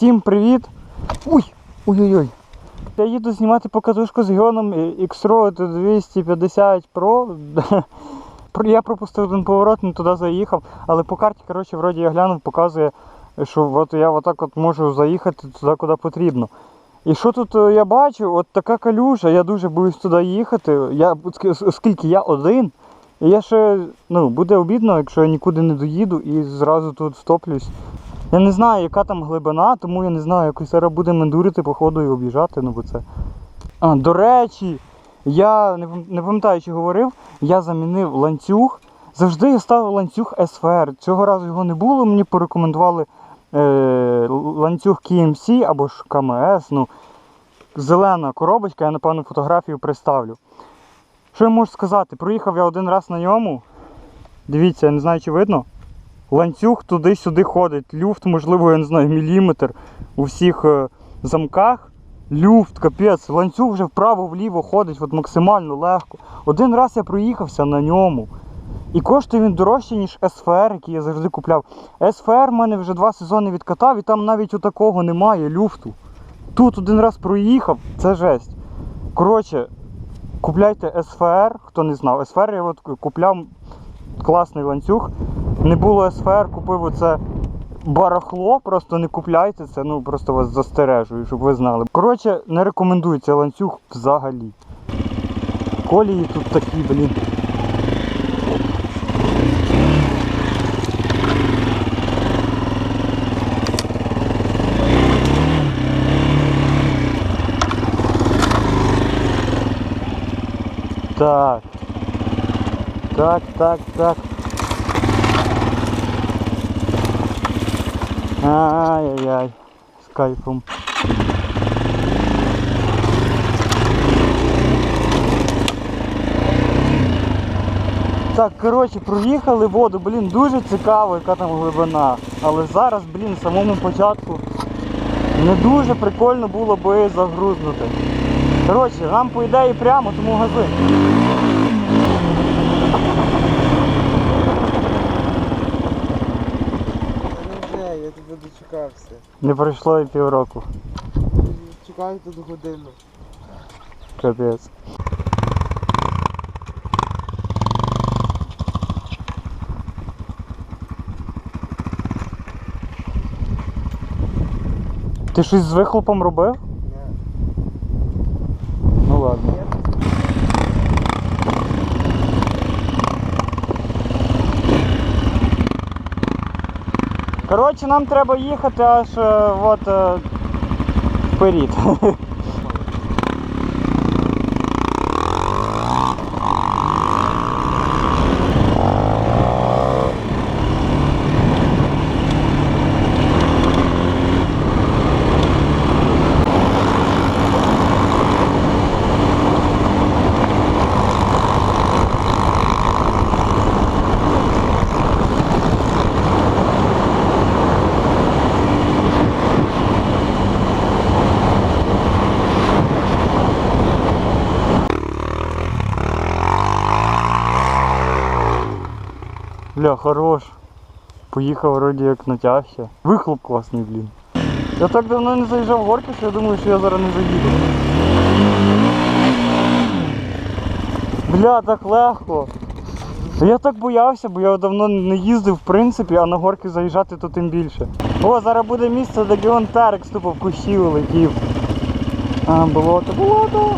Всім привіт! Уй! Ой-ой-ой! Я їду знімати покатушку з гіоном X-Road 250 Pro. Я пропустив один поворот, не туди заїхав, але по карті, коротше, вроді я глянув, показує, що от я отак от можу заїхати туди, куди потрібно. І що тут е, я бачу? От така калюжа, я дуже боюсь туди їхати. Я, оскільки я один, і я ще, ну, буде обідно, якщо я нікуди не доїду і зразу тут втоплюсь. Я не знаю, яка там глибина, тому я не знаю, якось зараз будемо ендурити по ходу і об'їжджати, ну бо це. А, до речі, я не, пам'ятаю, чи говорив, я замінив ланцюг. Завжди я ставив ланцюг SFR. Цього разу його не було, мені порекомендували е, ланцюг KMC або ж КМС. Ну, зелена коробочка, я напевно фотографію приставлю. Що я можу сказати? Проїхав я один раз на ньому. Дивіться, я не знаю, чи видно. Ланцюг туди-сюди ходить. Люфт, можливо, я не знаю, міліметр у всіх е, замках. Люфт, капець, ланцюг вже вправо-вліво ходить от максимально легко. Один раз я проїхався на ньому. І коштує він дорожче, ніж SFR, який я завжди купляв. SFR в мене вже два сезони відкатав, і там навіть у такого немає люфту. Тут один раз проїхав, це жесть. Коротше, купляйте SFR, хто не знав. SFR я от купляв класний ланцюг. Не було SFR, купив оце барахло, просто не купляйте це, ну просто вас застережую, щоб ви знали. Коротше, не рекомендую цей ланцюг взагалі. Колії тут такі, блін. Так. Так, так, так. Ай-яй-яй. З кайфом. Так, коротше, проїхали воду, блін, дуже цікаво, яка там глибина. Але зараз, блін, в самому початку не дуже прикольно було би загрузнути. Коротше, нам по ідеї прямо, тому гази. Та не вже, я дочекався. Не пройшло і півроку. Чекаю тут годину. Капець. Ти щось з вихлопом робив? Ні. Ну ладно. Коротше, нам треба їхати аж е, от е, вперед. хорош. Поїхав вроді як натягся. Вихлоп класний, блін. Я так давно не заїжджав в горки, що я думаю, що я зараз не заїду. Бля, так легко. Я так боявся, бо я давно не їздив в принципі, а на горки заїжджати то тим більше. О, зараз буде місце, де Геон Терекс тупо в кущі летів. А, болото, болото.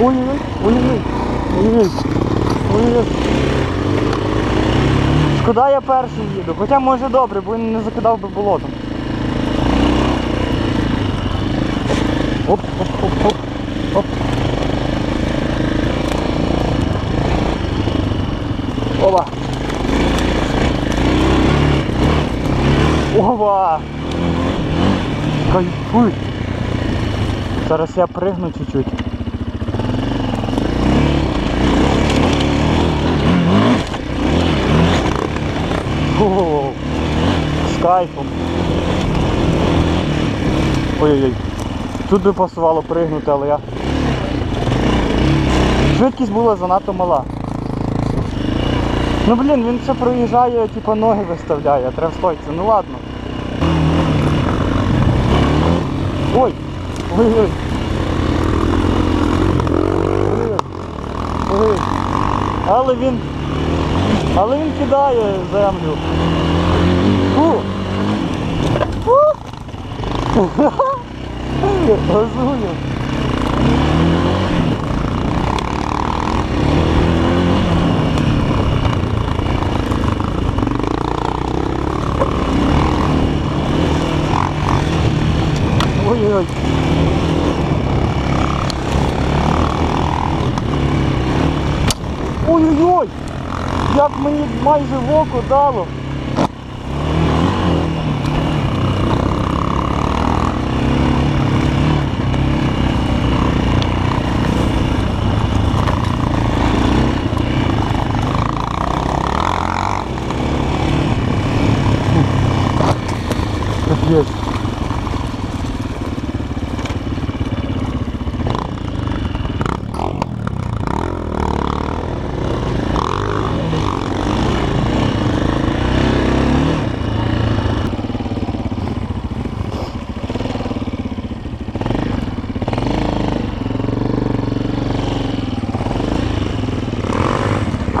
Ой-ой-ой, ой-ой-ой. Ой-ой-ой. Шкода я перший їду, хоча може добре, бо він не закидав би болотом. Оп, оп, оп, оп, оп. Оба. Ова! Кайфуй! Зараз я пригну чуть-чуть. О, кайфом. Ой-ой-ой. Тут би пасувало пригнути, але я. Швидкість була занадто мала. Ну блін, він все проїжджає, типу ноги виставляє, треба стойці. Ну ладно. Ой-ой. Ой-ой. Ой. Але він. Але він кидає землю. Газує. Ой-ой-ой. Ой-ой-ой! Як мені майже в око дало. Капець.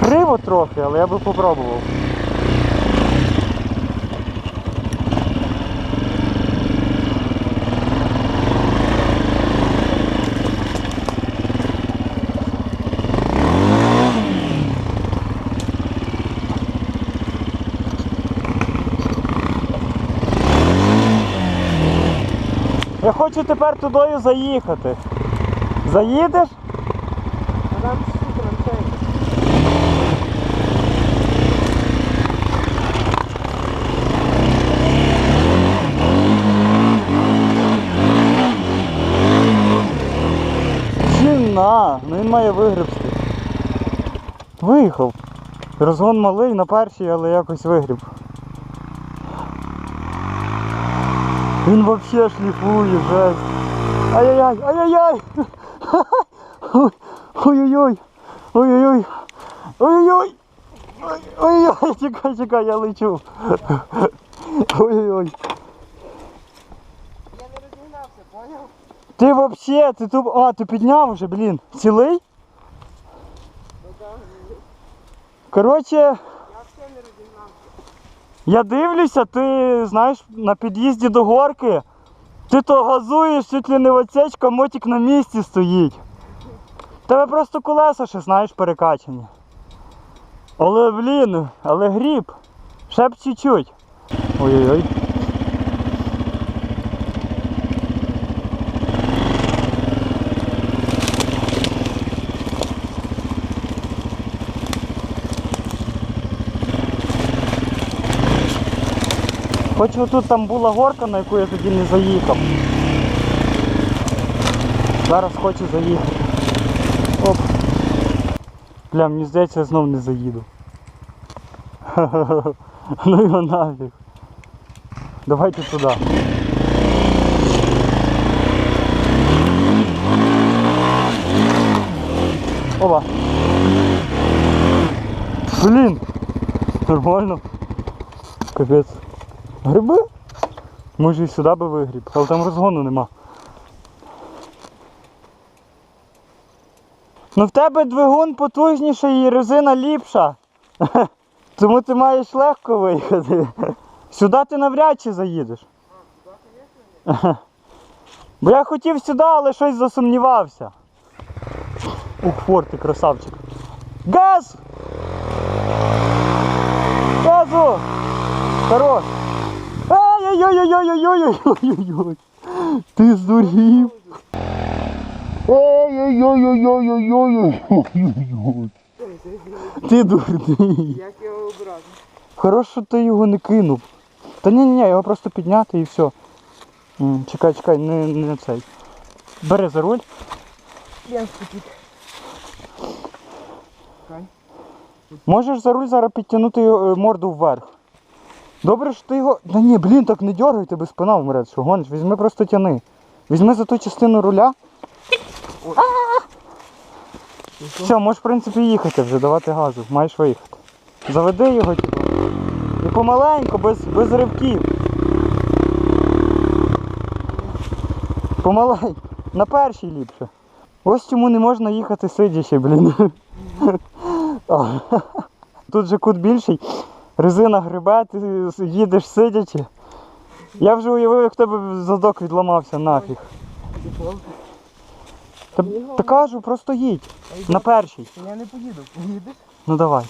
Криво трохи, але я би попробував. Я хочу тепер тудою заїхати. Заїдеш? Жіна, ну він має вигребсти. Виїхав. Розгон малий на першій, але якось вигріб. Він взагалі шліфує, жесть. Ай-яй-яй, ай-яй-яй! Ой, Ой-ой-ой! Ой-ой-ой! Ой-ой-ой! Ой, Ой-ой-ой! Чекай, чекай, я лечу. Ой-ой-ой! Я не розігнався, поняв? Ти вообще, ти тут. А, ти підняв уже, блін. Цілий? Ну так, Коротше, я все не розігнався. Я дивлюся, ти знаєш, на під'їзді до горки. Ти то газуєш, чуть ли не в отсечка, мотик на місці стоїть. Тебе просто колеса ще, знаєш, перекачані. Але, блін, але гріб. Ще б чуть-чуть. Ой-ой-ой. Хоч отут там була горка, на яку я тоді не заїхав. Зараз хочу заїхати. Оп. Бля, мені здається, я знов не заїду. Ну його нафіг. Давайте туди. Опа. Блін. Нормально. Капець. Гриби? Може і сюди би вигріб, але там розгону нема. Ну в тебе двигун потужніший і резина ліпша. Тому ти маєш легко виїхати. Сюди ти навряд чи заїдеш. Бо я хотів сюди, але щось засумнівався. Ух, фор, ти красавчик. Газ! Газу! Хорош! Ай-яй-яй-яй-яй-яй-яй-яй-яй! Ти здурів! Ой-ой-ой-ой-ой-ой-ой-ой-ой! Ти дурний! Як його обрати? Хорошо, що ти його не кинув. Та ні, ні, його просто підняти і все. Чекай, чекай, не, не цей. Бери за руль. Я. Чекай. Можеш за руль зараз підтягнути морду вверх. Добре, що ти його. Та ні, блін, так не дергай, тебе спина вмре, що гониш, візьми просто тяни. Візьми за ту частину руля. Все, можеш в принципі їхати вже, давати газу, маєш виїхати. Заведи його типу. І помаленьку, без, без ривків. Помалень. На першій ліпше. Ось чому не можна їхати сидячи, блін. Тут же кут більший, резина грибе, ти їдеш сидячи. Я вже уявив, як в тебе задок відламався нафіг. Та, та кажу, просто їдь. На першій. Я не поїду. Поїдеш? Ну давай.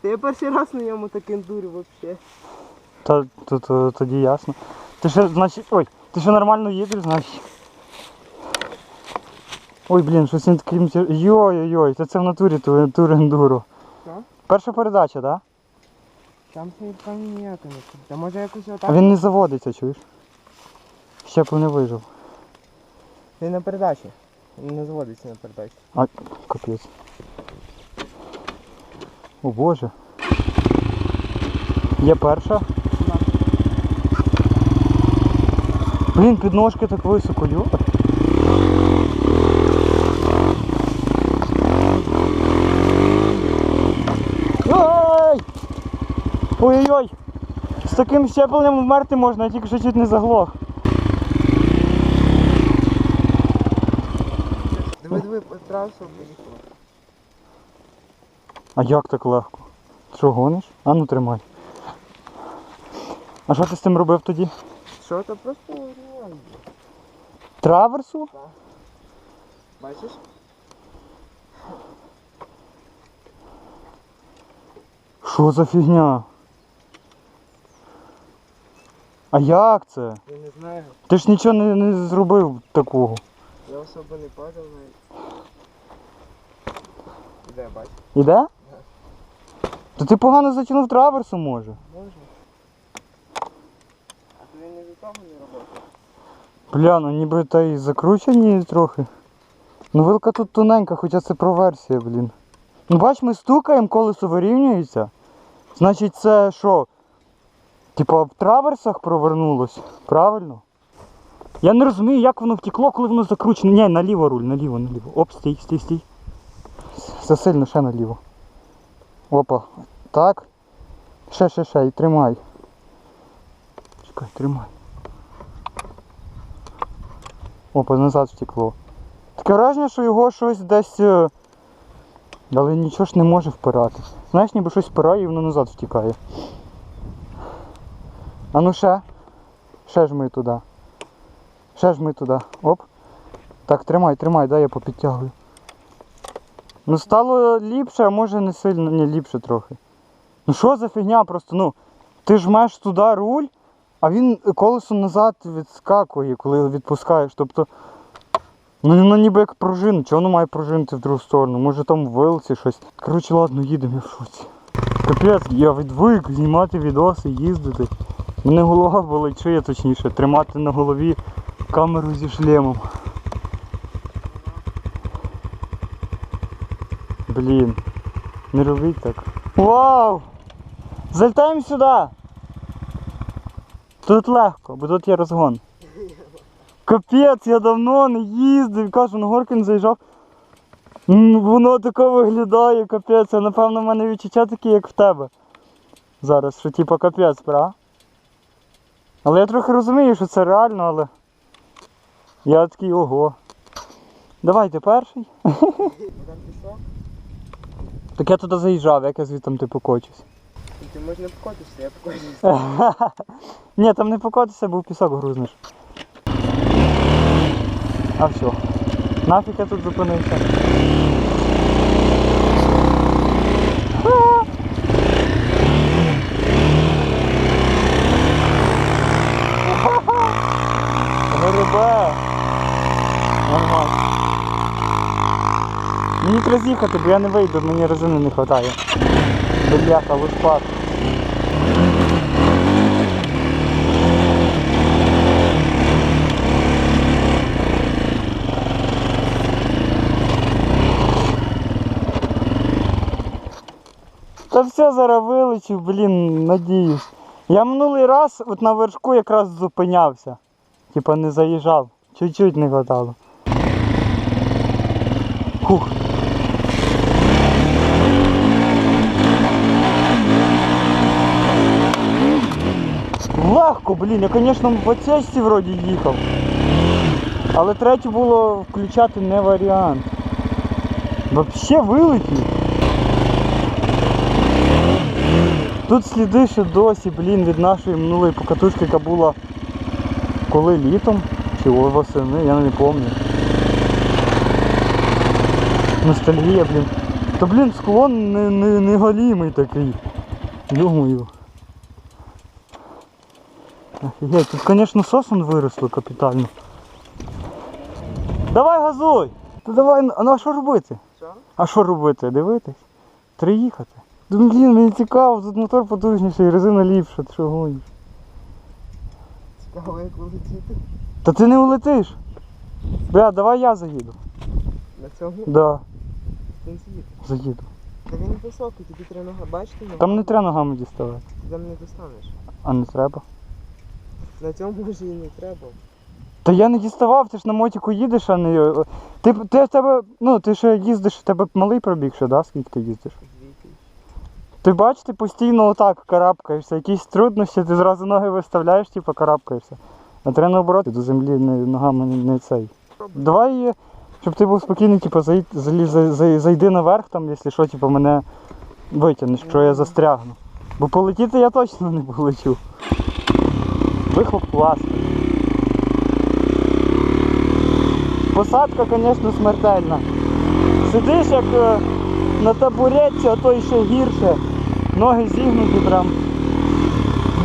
Та я перший раз на ньому так ендурю взагалі. Та, то, то, тоді ясно. Ти ще, значить. Ой, ти ще нормально їдеш, значить. Ой, блін, щось він таким. тя- Йой-йой, це це в натурі ту- ендуро. Перша передача, так? Да? Там там ніяка не. Та може якось А він не заводиться, чуєш? Щепло не вижив. Він на передачі. Він не заводиться на передачі. А, капець. О боже. Є перша. Блін, підножки так високо, йо. Ой! Ой-ой-ой! З таким щепленням вмерти можна, я тільки що чуть не заглох. Диви, диви, трасу поїхала. А як так легко? Що гониш? А ну тримай. А що ти з цим робив тоді? Що то просто реально. Траверсу? Бачиш? Що за фігня? А як це? Я не знаю. Ти ж нічого не, не зробив такого. Я особо не падав навіть. Іде, бач. Іде? То ти погано затягнув траверсу може. Можна. А то він не від того не робив. Бля, ну ніби та й закручені трохи. Ну вилка тут тоненька, хоча це проверсія, блін. Ну бач, ми стукаємо, колесо вирівнюється. Значить це що? Типа в траверсах провернулось, правильно? Я не розумію, як воно втекло, коли воно закручене. Ні, наліво руль, наліво, наліво. Оп, стій, стій, стій. Засильно ще наліво. Опа. Так. Ще, ще, ще, і тримай. Чекай, тримай. Опа, назад втекло. Таке враження, що його щось десь. е, Але нічого ж не може впирати. Знаєш, ніби щось впирає і воно назад втікає. А ну ще. Ще жми туди. Ще жми туди. Оп. Так, тримай, тримай, дай я попідтягую. Ну стало ліпше, а може не сильно, ні, ліпше трохи. Ну що за фігня просто, ну. Ти жмеш туди руль, а він колесо назад відскакує, коли відпускаєш. Тобто. Ну воно ніби як пружина. Чого воно має пружинити в другу сторону? Може там вилці щось. Коротше, ладно, їдемо я в шоці. Капець, я відвик знімати відоси, їздити. Мене голова болить, шия точніше, тримати на голові камеру зі шлемом. Блін, не робіть так. Вау! Залітаємо сюди! Тут легко, бо тут є розгон. Капець, я давно не їздив, кажу, на горки не заїжджав. Воно таке виглядає, капець, напевно в мене відчуття такі, як в тебе. Зараз, що типа капець, пра? Але я трохи розумію, що це реально, але. Я такий ого. Давайте перший. Так я туди заїжджав, як я звідти ти покочусь. Ти можеш не покотишся, я покотився. Ні, там не покотися, бо в пісок грузнеш. А все. Нафіг я тут зупинився. А! Грибе. Нормально. З'їхати, бо я не вийду, мені резини не вистачає. Бляха, лишпак. Та все зараз вилечив, блін, надіюсь. Я минулий раз от на вершку якраз зупинявся. Типа не заїжджав. Чуть-чуть не хватало. Хух. Легко, блін, я, звісно, в отсечці вроді їхав. Але третю було включати не варіант. Вообще вилетів. Тут сліди ще досі, блін, від нашої минулої покатушки, яка була коли літом чи восени, я не пам'ятаю. Ностальгія, блін. Та блін, склон не, не, не галімий такий. Думаю. Офігеть, тут, звісно, сосен виросло капітально. Давай газуй! Та давай, а ну а що робити? Що? А що робити? Дивитись? Три їхати. Ну, блін, мені цікаво, тут мотор потужніший, резина ліпша, ти що гониш? Цікаво, як летіти. Та ти не улетиш. Бля, давай я заїду. На цьому Да, він з'їде. заїду. Та він високий, тобі треба нога. Бачите? Там не треба ногами діставати. Ти там не достанеш. А не треба. На цьому може і не треба. Та я не діставав, ти ж на мотику їдеш, а не. Ти, ти в тебе, ну ти ще їздиш, в тебе малий пробіг ще, да? Скільки ти їздиш? Ти бачиш, ти постійно отак карабкаєшся, якісь труднощі, ти зразу ноги виставляєш, типу карабкаєшся. А треба наоборот, до землі ногами не, не цей. Давай, е, щоб ти був спокійний, типу, зай, заліз, зай, зай- зайди наверх, там, якщо що, типу, мене витягнеш, що я застрягну. Бо полетіти я точно не полечу. Вихлоп класний. Посадка, звісно, смертельна. Сидиш як е, на табуретці, а то ще гірше. Ноги зігнуті прям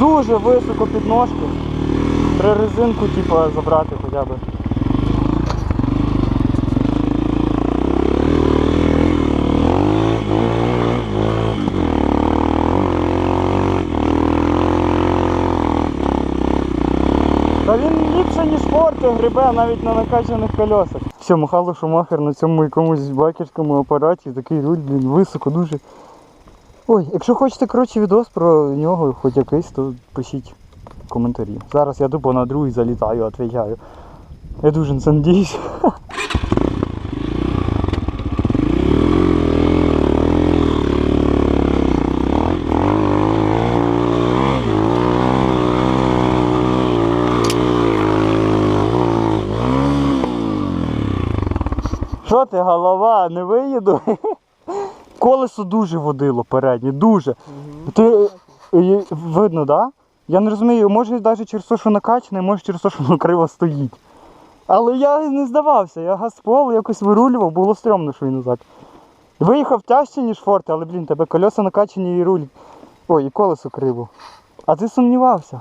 дуже високо під ножки. Треба резинку, типу, забрати хоча б. Та він ліпше, ніж форти грибе навіть на накачаних колесах. Все, Михайло Шумахер на цьому якомусь байкерському апараті, такий руль, блін, високо дуже. Ой, якщо хочете коротше відос про нього, хоч якийсь, то пишіть коментарі. Зараз я тупо на другий залітаю, відповідаю. Я дуже на надіюсь. Що голова, не виїду? Колесо дуже водило переднє, дуже. Ти видно, так? Да? Я не розумію, може навіть через те, що накачане, може через те, що воно криво стоїть. Але я не здавався, я газпол якось вирулював, було стрьомно, що він назад. Виїхав тяжче, ніж форти, але блін, тебе колеса накачані і руль. Ой, і колесо криво. А ти сумнівався.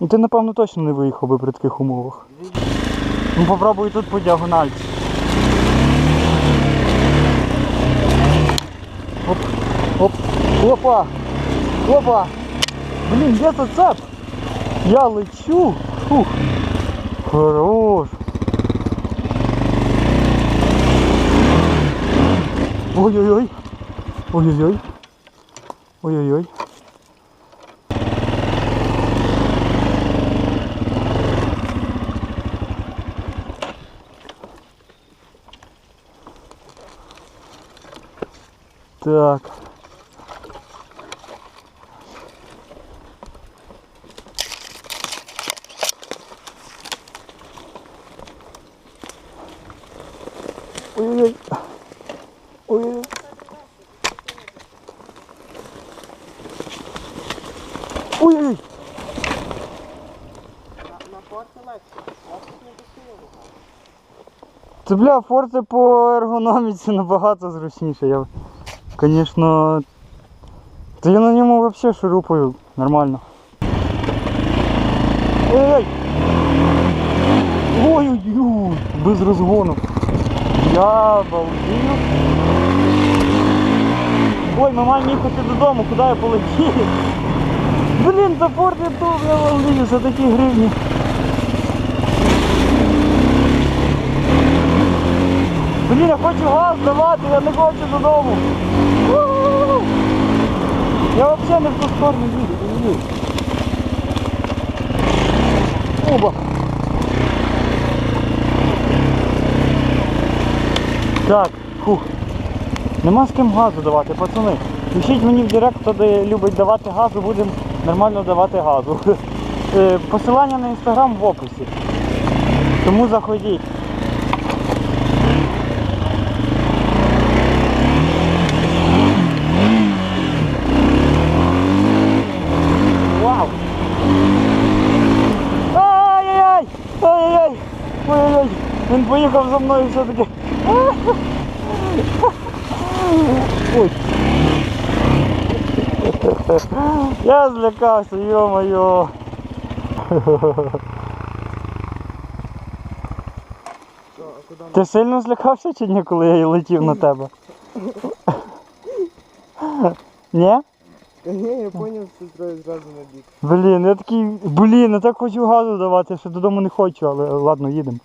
Ну ти напевно точно не виїхав би при таких умовах. Ну попробуй тут по діагональці. Оп, оп, опа, опа. Блін, де тут цап! Я лечу. Фух. Хорош. Ой-ой-ой. Ой-ой-ой. Ой-ой-ой. Так. Ой-ой-ой. Ой-ой-ой. Ой-ой-ой. Це бля, форти по ергономіці набагато зручніше. Я, Та я на ньому взагалі шурупаю нормально. Ей! Ой-ой-ой! Без розгону. Я балдію. Ой, ми маємо їхати додому, куди я полетів? Блін, за форт я тут, я балдію, за такі гривні. Блін, я хочу газ давати, я не хочу додому. Я взагалі не в ту сторону їду, розумієш? Оба. Так, фух. Нема з ким газу давати, пацани. Пишіть мені в директ, хто любить давати газу, будемо нормально давати газу. Е, Посилання на інстаграм в описі. Тому заходіть. Вау! Ай-яй-яй! Ай-яй-яй! Ой-ой-ой! Він поїхав за мною все-таки. Ой. Я злякався, йо-моє. Ти сильно злякався чи ні, коли я летів на тебе? Ні? Та ні, я зрозумів, що троє зразу на бік. Блін, я такий, блін, я так хочу газу давати, що додому не хочу, але ладно, їдемо.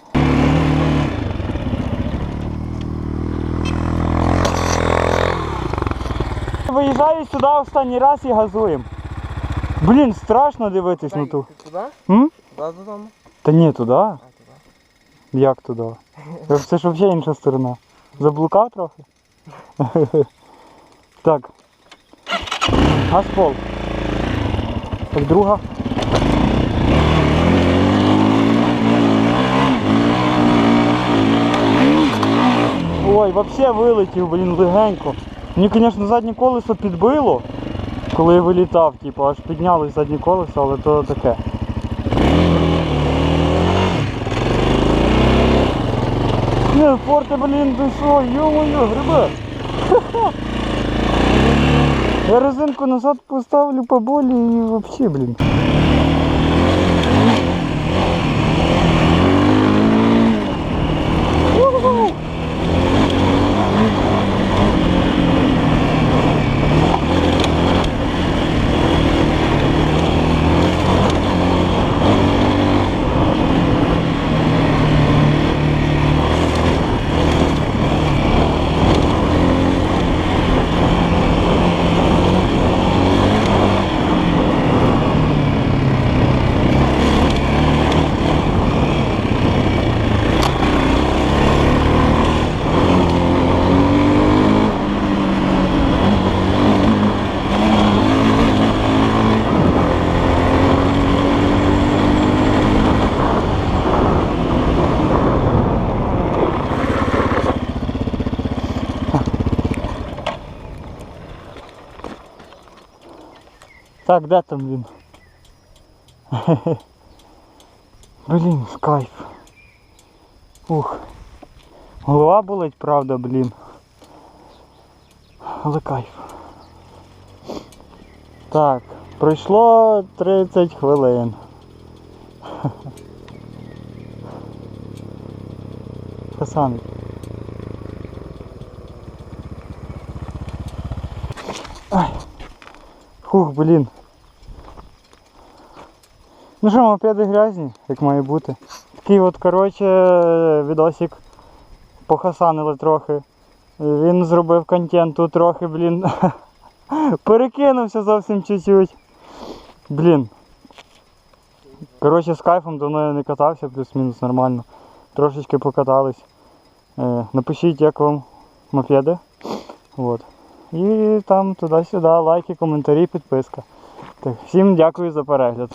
Виїжджаю сюди останній раз і газуємо. Блін, страшно дивитись на ту. Ти туди? М? Туди додому? Та ні, туди. А, туди. Як туди? Це ж взагалі інша сторона. Заблукав трохи? Так. Газпол. Так, друга. Ой, взагалі вилетів, блін, легенько. Мені, звісно, заднє колесо підбило, коли я вилітав, типу, аж піднялось заднє колесо, але то таке. Не, форте, блін, ти що, ё-моё, грибе. Я резинку назад поставлю поболі і вообще, блін. Так, де там він? Блін, кайф. Ух. Голова болить, правда, блін. Але кайф. Так, пройшло 30 хвилин. Хасан. Ай. Фух, блін. Ну що, мопеди грязні, як має бути. Такий от, коротше, відосик похасанили трохи. Він зробив контенту трохи, блін. Перекинувся зовсім чуть-чуть. Блін. Коротше, з кайфом давно я не катався, плюс-мінус нормально. Трошечки покатались. Е, напишіть, як вам мопеди. Вот. І там туди-сюди, лайки, коментарі, підписка. Так, всім дякую за перегляд.